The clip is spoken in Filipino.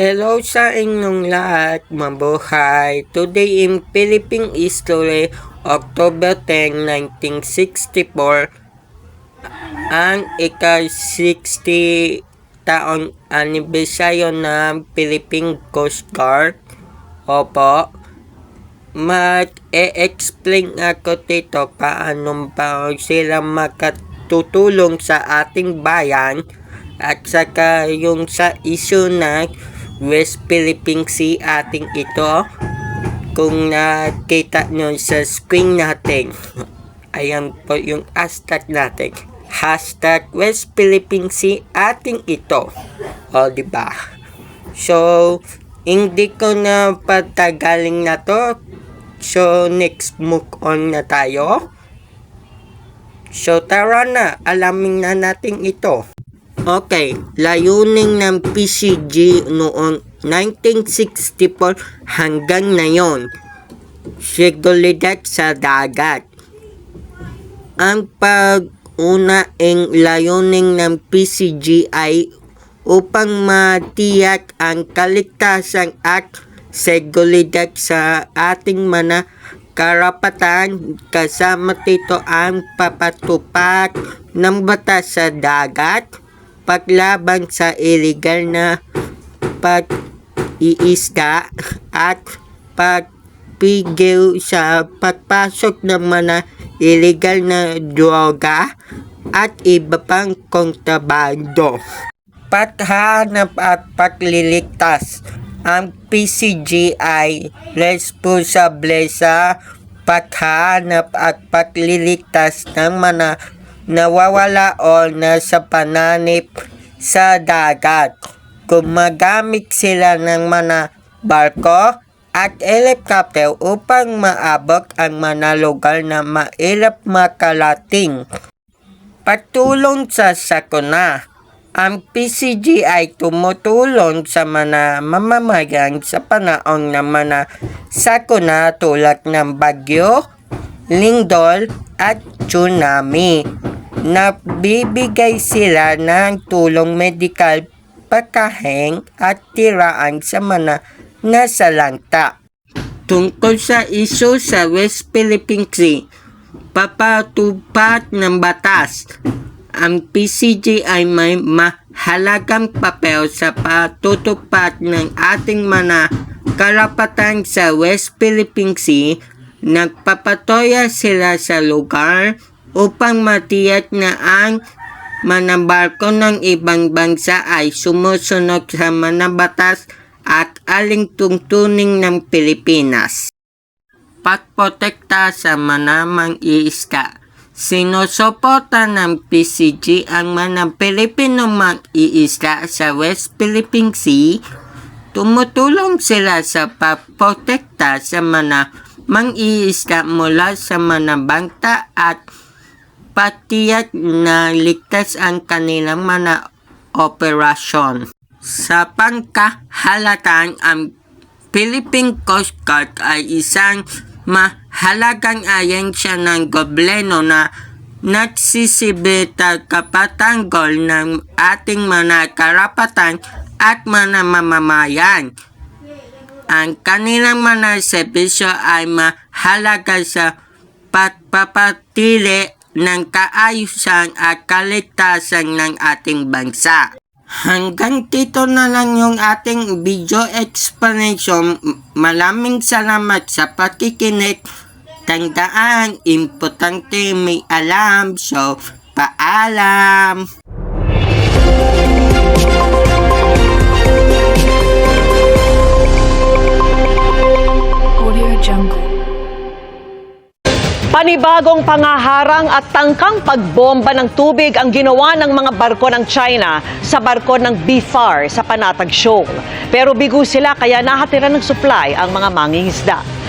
Hello sa inyong lahat, mabuhay. Today in Philippine History, October 10, 1964, ang ika-60 taon anibersaryo ng Philippine Coast Guard. Opo, mag-e-explain ako dito paano ba sila makatutulong sa ating bayan at saka yung sa issue na West Philippine Sea ating ito kung nakita nyo sa screen natin. Ayan po yung hashtag natin. Hashtag West Philippine Sea ating ito. O ba so hindi ko na patagaling na to. So next move on na tayo. So tara na. Alamin na natin ito Okay, layunin ng PCG noong 1964 hanggang ngayon. Seguridad sa dagat. Ang pag-unaing layunin ng PCG ay upang matiyak ang kaligtasan at seguridad sa ating mga karapatan kasama dito ang papatupad ng batas sa dagat paglaban sa illegal na pag-iisda at pagpigil sa pagpasok ng mga illegal na droga at iba pang kontrabando. Paghanap at pagliligtas ang PCG ay responsable sa paghanap at pagliligtas ng mga nawawala o nasa pananip sa dagat. Gumagamit sila ng mga barko at helicopter upang maabot ang mga lugar na mailap makalating. Patulong sa sakuna. Ang PCG ay tumutulong sa mga mamamayan sa panahon ng mga sakuna tulad ng bagyo, lindol at tsunami. Nabibigay sila ng tulong medikal, pagkain at tiraan sa mga nasa langta. Tungkol sa iso sa West Philippine Sea, papatupad ng batas. Ang PCG ay may mahalagang papel sa patutupad ng ating mga karapatan sa West Philippine Sea nagpapatoya sila sa lugar upang matiyak na ang mga barko ng ibang bansa ay sumusunod sa mga batas at aling tungtuning ng Pilipinas. Pagprotekta sa mga mang-iisda Sinusuporta ng PCG ang mga Pilipino mag-iisda sa West Philippine Sea. Tumutulong sila sa pagprotekta sa mga mang-iisda mula sa mga bangta at patiyak na ligtas ang kanilang mga operasyon. Sa pangkahalatan, ang Philippine Coast Guard ay isang mahalagang ahensya ng gobyerno na nagsisibita kapatanggol ng ating mga karapatan at mga mamamayan. Ang kanilang mga serbisyo ay mahalaga sa pagpapatili ng kaayusan at kaligtasan ng ating bansa. Hanggang dito na lang yung ating video explanation. Maraming salamat sa pakikinig. Tandaan, importante may alam. So, paalam! Panibagong pangaharang at tangkang pagbomba ng tubig ang ginawa ng mga barko ng China sa barko ng BFAR sa Panatag Shoal. Pero bigo sila kaya nahatira ng supply ang mga mangingisda.